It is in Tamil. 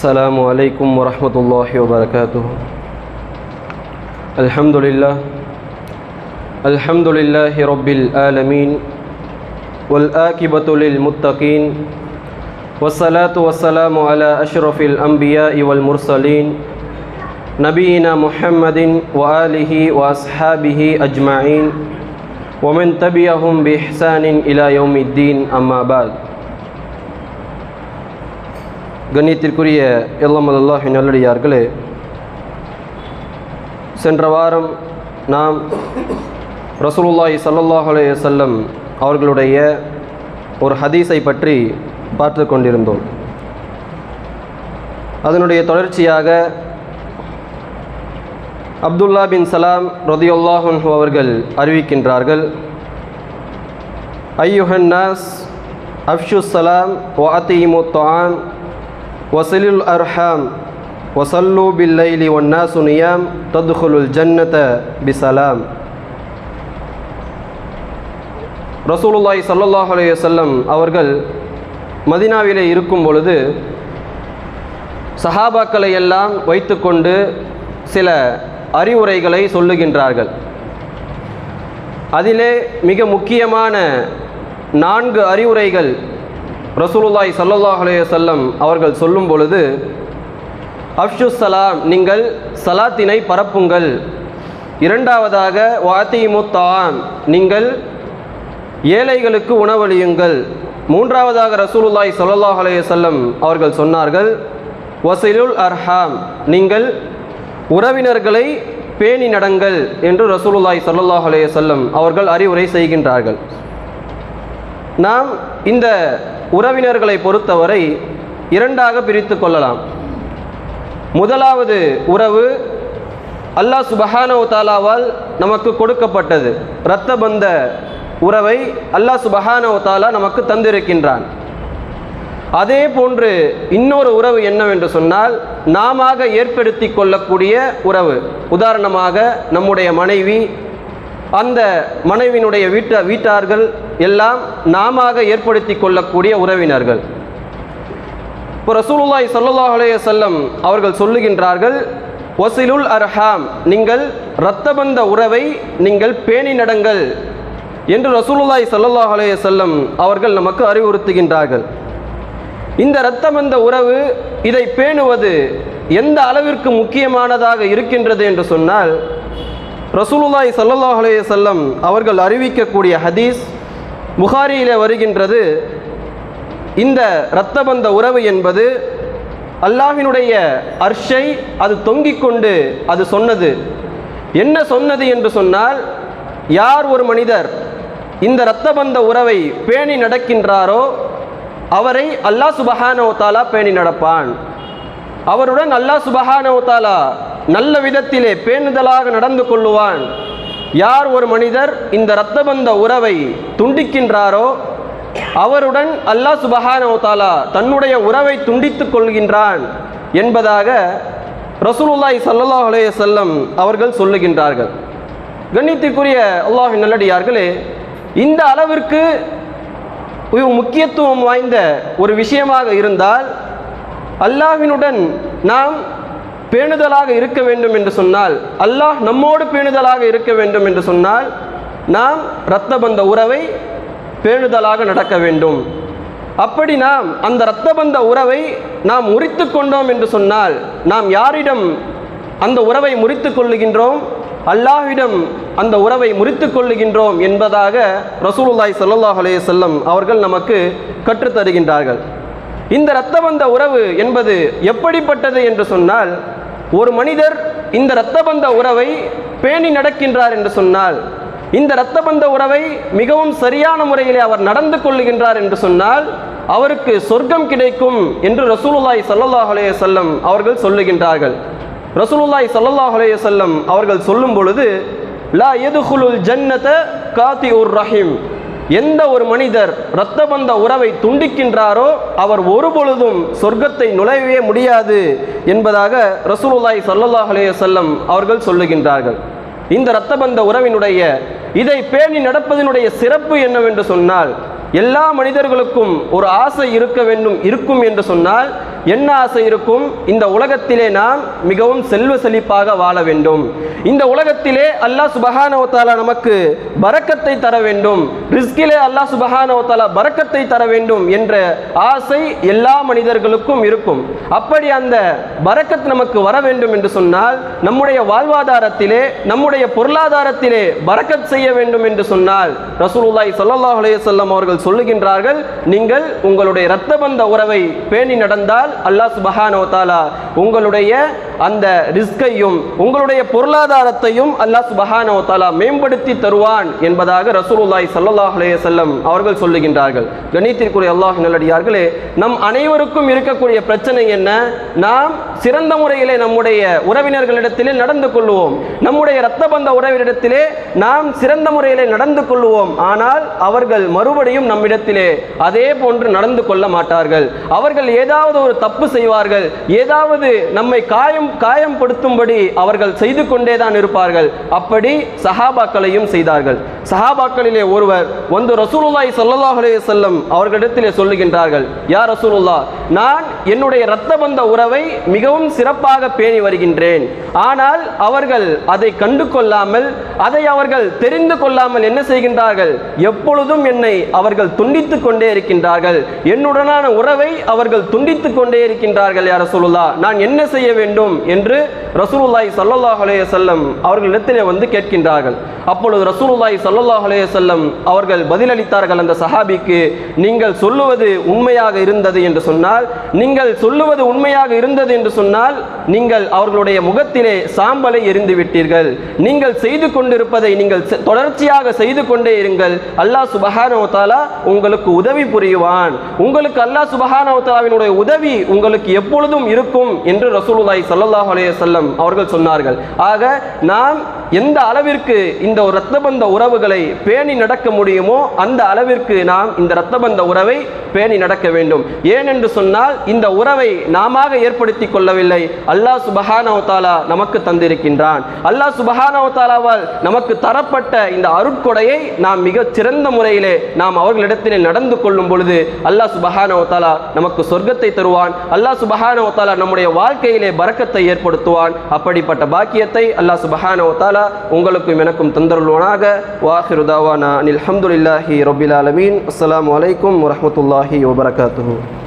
السلام عليكم ورحمة الله وبركاته. الحمد لله. الحمد لله رب العالمين. والآكبة للمتقين. والصلاة والسلام على أشرف الأنبياء والمرسلين. نبينا محمد وآله وأصحابه أجمعين. ومن تبعهم بإحسان إلى يوم الدين أما بعد. கண்ணியத்திற்குரிய எல்லாம் அல்லாஹ் நல்லடியார்களே சென்ற வாரம் நாம் ரசூலுல்லாஹி ஸல்லல்லாஹு அலைஹி அவர்களுடைய ஒரு ஹதீஸை பற்றி பார்த்து கொண்டிருந்தோம். அதனுடைய தொடர்ச்சியாக அப்துல்லா பின் சலாம் ரதியுல்லாஹு அவர்கள் அறிவிக்கின்றார்கள் ஐயுஹன் நாஸ் அஃப்ஷு சலாம் வ தாம் வசலுல் அர்ஹாம் வசல்லு பில்லைலி ஒன்னா நியாம் ததுகுலுல் ஜன்னத பிசலாம் ரசூலுல்லாய் சல்லாஹ் அலைய செல்லம் அவர்கள் மதினாவிலே இருக்கும் பொழுது சஹாபாக்களை எல்லாம் வைத்துக்கொண்டு சில அறிவுரைகளை சொல்லுகின்றார்கள். அதிலே மிக முக்கியமான நான்கு அறிவுரைகள் ரசூலுல்லாய் சல்லாஹ் அலையசல்லம் அவர்கள் சொல்லும் பொழுது அஃப்ஷு சலாம் நீங்கள் சலாத்தினை பரப்புங்கள். இரண்டாவதாக வாத்திமுத்தாம் நீங்கள் ஏழைகளுக்கு உணவளியுங்கள். மூன்றாவதாக ரசூலுல்லாய் சல்லாஹ் அலையசல்லம் அவர்கள் சொன்னார்கள் வசிலுல் அர்ஹாம் நீங்கள் உறவினர்களை பேணி நடங்கள் என்று ரசூலுல்லாய் சல்லாஹ் அலையசல்லம் அவர்கள் அறிவுரை செய்கின்றார்கள். நாம் இந்த உறவினர்களை பொறுத்தவரை இரண்டாக பிரித்து கொள்ளலாம். முதலாவது உறவு அல்லாஹ் சுபஹானோ தாலாவால் நமக்கு கொடுக்கப்பட்டது. இரத்த பந்த உறவை அல்லாஹ் சுபஹானோ தாலா நமக்கு தந்திருக்கின்றான். அதே போன்று இன்னொரு உறவு என்னவென்று சொன்னால் நாம ஏற்படுத்தி கொள்ளக்கூடிய உறவு. உதாரணமாக நம்முடைய மனைவி அந்த மனைவியினுடைய வீட்ட வீட்டார்கள் எல்லாம் நாம ஏற்படுத்தி கொள்ளக்கூடிய உறவினர்கள். இப்போ ரசூலுல்லாய் சல்லாஹ் அலைய செல்லம் அவர்கள் சொல்லுகின்றார்கள் ஒசிலுல் அர்ஹாம் நீங்கள் இரத்தபந்த உறவை நீங்கள் பேணி நடங்கள் என்று ரசூலுல்லாய் சல்லாஹ் அலைய செல்லம் அவர்கள் நமக்கு அறிவுறுத்துகின்றார்கள். இந்த இரத்தபந்த உறவு இதை பேணுவது எந்த அளவிற்கு முக்கியமானதாக இருக்கின்றது என்று சொன்னால் ரசூலுல்லாய் சல்லாஹ் அலைய செல்லம் அவர்கள் அறிவிக்கக்கூடிய ஹதீஸ் புகாரியிலே வருகின்றது. இந்த இரத்தபந்த உறவு என்பது அல்லாஹினுடைய அர்ஷை அது தொங்கிக் கொண்டு அது சொன்னது. என்ன சொன்னது என்று சொன்னால் யார் ஒரு மனிதர் இந்த இரத்தபந்த உறவை பேணி நடக்கின்றாரோ அவரை அல்லாஹ் சுபஹானவத்தாலா பேணி நடப்பான். அவருடன் அல்லாஹ் சுபஹானவத்தாலா நல்ல விதத்திலே பேணுதலாக நடந்து கொள்ளுவான். யார் ஒரு மனிதர் இந்த இரத்தபந்த உறவை துண்டிக்கின்றாரோ அவருடன் அல்லாஹ் சுபஹானோ தன்னுடைய உறவை துண்டித்துக் கொள்கின்றான் என்பதாக ரசூலுல்லாய் சல்லாஹ் அலைய செல்லம் அவர்கள் சொல்லுகின்றார்கள். கண்ணியத்திற்குரிய அல்லாஹ் நல்லடியார்களே இந்த அளவிற்கு முக்கியத்துவம் வாய்ந்த ஒரு விஷயமாக இருந்தால் அல்லாஹினுடன் நாம் பேணுதலாக இருக்க வேண்டும் என்று சொன்னால் அல்லாஹ் நம்மோடு பேணுதலாக இருக்க வேண்டும் என்று சொன்னால் நாம் இரத்தபந்த உறவை பேணுதலாக நடக்க வேண்டும். அப்படி நாம் அந்த இரத்த பந்த உறவை நாம் முறித்து கொண்டோம் என்று சொன்னால் நாம் யாரிடம் அந்த உறவை முறித்து கொள்ளுகின்றோம்? அல்லாஹ்விடம் அந்த உறவை முறித்து கொள்ளுகின்றோம் என்பதாக ரசூலுல்லாய் சல்லாஹ் அலைய செல்லம் அவர்கள் நமக்கு கற்றுத்தருகின்றார்கள். இந்த இரத்த பந்த உறவு என்பது எப்படிப்பட்டது என்று சொன்னால் ஒரு மனிதர் இந்த இரத்தபந்த உறவை பேணி நடக்கின்றார் என்று சொன்னால் இந்த இரத்தபந்த உறவை மிகவும் சரியான முறையிலே அவர் நடந்து கொள்ளுகின்றார் என்று சொன்னால் அவருக்கு சொர்க்கம் கிடைக்கும் என்று ரசூலுல்லாய் சல்லாஹ் அலைய செல்லம் அவர்கள் சொல்லுகின்றார்கள். ரசூலுல்லாய் சல்லாஹ் அலைய செல்லம் அவர்கள் சொல்லும் பொழுது லா எதுகுலுல் ஜன்னத காத்தி உர் ரஹீம். எந்த ஒரு மனிதர் இரத்தபந்த உறவை துண்டிக்கின்றாரோ அவர் ஒரு பொழுதும் சொர்க்கத்தை நுழையவே முடியாது என்பதாக ரசூலுல்லாய் சல்லல்லாஹ் செல்லம் அவர்கள் சொல்லுகின்றார்கள். இந்த இரத்தபந்த உறவினுடைய இதை பேணி நடப்பதனுடைய சிறப்பு என்னவென்று சொன்னால் எல்லா மனிதர்களுக்கும் ஒரு ஆசை இருக்க வேண்டும் இருக்கும் என்று சொன்னால் என்ன ஆசை இருக்கும்? இந்த உலகத்திலே நாம் மிகவும் செல்வ செழிப்பாக வாழ வேண்டும். இந்த உலகத்திலே அல்லாஹ் சுபஹானவத்தாலா நமக்கு பறக்கத்தை தர வேண்டும். ரிஸ்கிலே அல்லாஹ் சுபஹானவத்தாலா பறக்கத்தை தர வேண்டும் என்ற ஆசை எல்லா மனிதர்களுக்கும் இருக்கும். அப்படி அந்த பறக்கத் நமக்கு வர வேண்டும் என்று சொன்னால் நம்முடைய வாழ்வாதாரத்திலே நம்முடைய பொருளாதாரத்திலே பறக்கத் செய்ய வேண்டும் என்று சொன்னால் ரசூலுல்லாய் சல்லாஹ் அலைஹி அவர்கள் சொல்லுகின்றார்கள் நீங்கள் உங்களுடைய இரத்த பந்த உறவை பேணி நடந்தால் அல்லாஹ் சுபஹானோ தாலா உங்களுடைய அந்த ரிஸ்கையும் உங்களுடைய பொருளாதாரத்தையும் அல்லாஹ் சுபஹானஹு வ மேம்படுத்தி தருவான் என்பதாக ரசூலுல்லாய் சல்லாஹ் அலைஹி அவர்கள் சொல்லுகின்றார்கள். கணித்திற்குரிய அல்லாஹ் நல்லடியார்களே நம் அனைவருக்கும் இருக்கக்கூடிய பிரச்சனை என்ன? நாம் சிறந்த முறையிலே நம்முடைய உறவினர்களிடத்திலே நடந்து கொள்வோம் நம்முடைய இரத்த பந்த உறவினிடத்திலே நாம் சிறந்த முறையிலே நடந்து கொள்வோம் ஆனால் அவர்கள் மறுபடியும் நம்மிடத்திலே அதே போன்று நடந்து கொள்ள மாட்டார்கள். அவர்கள் ஏதாவது ஒரு தப்பு செய்வார்கள். ஏதாவது நம்மை காயம் காயம்படுத்தும்படி அவர்கள் செய்து கொண்டே தான் இருப்பார்கள். அப்படி சஹாபாக்களையும் செய்தார்கள். சஹாபாக்களிலே ஒருவர் வந்து ரசூலுல்லாய் ஸல்லல்லாஹு அலைஹி அவர்களிடத்திலே சொல்லுகின்றார்கள் யா ரசூலுல்லா நான் என்னுடைய இரத்த பந்த உறவை மிகவும் சிறப்பாக பேணி வருகின்றேன். ஆனால் அவர்கள் அதை கண்டு கொள்ளாமல் அதை அவர்கள் தெரிந்து கொள்ளாமல் என்ன செய்கின்றார்கள்? எப்பொழுதும் என்னை அவர்கள் துண்டித்துக் கொண்டே இருக்கின்றார்கள். என்னுடனான உறவை அவர்கள் துண்டித்துக் கொண்டே இருக்கின்றார்கள் யார் ரசூலுல்லா நான் என்ன செய்ய வேண்டும்? என்று ரசூலுல்லாய் சல்லாஹ் அலைஹி வஸல்லம் அவர்களிடத்திலே வந்து கேட்கின்றார்கள். அப்பொழுது ரசூலுல்லாய் சல்லாஹ் அலைஹி வஸல்லம் அவர்கள் பதிலளித்தார்கள் அந்த சஹாபிக்கு நீங்கள் சொல்லுவது உண்மையாக இருந்தது என்று சொன்னால் நீங்கள் சொல்லுவது உண்மையாக இருந்தது என்று சொன்னால் நீங்கள் அவர்களுடைய முகத்திலே சாம்பலை எரிந்து விட்டீர்கள். நீங்கள் செய்து கொண்டிருப்பதை நீங்கள் தொடர்ச்சியாக செய்து கொண்டே இருங்கள். அல்லாஹ் சுபஹானவத்தாலா உங்களுக்கு உதவி புரிவான் உங்களுக்கு அல்லாஹ் சுபஹானவத்தாலாவினுடைய உதவி உங்களுக்கு எப்பொழுதும் இருக்கும் என்று ரசூலுல்லாய் ரசூலுல்லாஹி ஸல்லல்லாஹு அலைஹி அவர்கள் சொன்னார்கள். ஆக நாம் எந்த அளவிற்கு இந்த ஒரு இரத்தபந்த உறவுகளை பேணி நடக்க முடியுமோ அந்த அளவிற்கு நாம் இந்த இரத்தபந்த உறவை பேணி நடக்க வேண்டும். ஏனென்று சொன்னால் இந்த உறவை நாம ஏற்படுத்தி கொள்ளவில்லை. அல்லாஹ் சுபஹானவத்தாலா நமக்கு தந்திருக்கின்றான். அல்லாஹ் சுபஹானவத்தாலாவால் நமக்கு தரப்பட்ட இந்த அருட்கொடையை நாம் மிக சிறந்த முறையிலே நாம் அவர்களிடத்திலே நடந்து கொள்ளும் பொழுது அல்லாஹ் சுபஹானவத்தாலா நமக்கு சொர்க்கத்தை தருவான். அல்லாஹ் சுபஹானவத்தாலா நம்முடைய வாழ்க்கையிலே பரக்கத்தை ஏற்படுத்துவான். அப்படிப்பட்ட பாக்கியத்தை அல்லாஹ் சுபஹானவத்தாலா தஆலா உங்களுக்கும் எனக்கும் தந்தருள்வானாக. வாஹிருதாவானா அனில் அஹமதுல்லாஹி ரபில் ஆலமீன். அஸ்லாம் வலைக்கம் வரமத்துல்லாஹி வபரகாத்து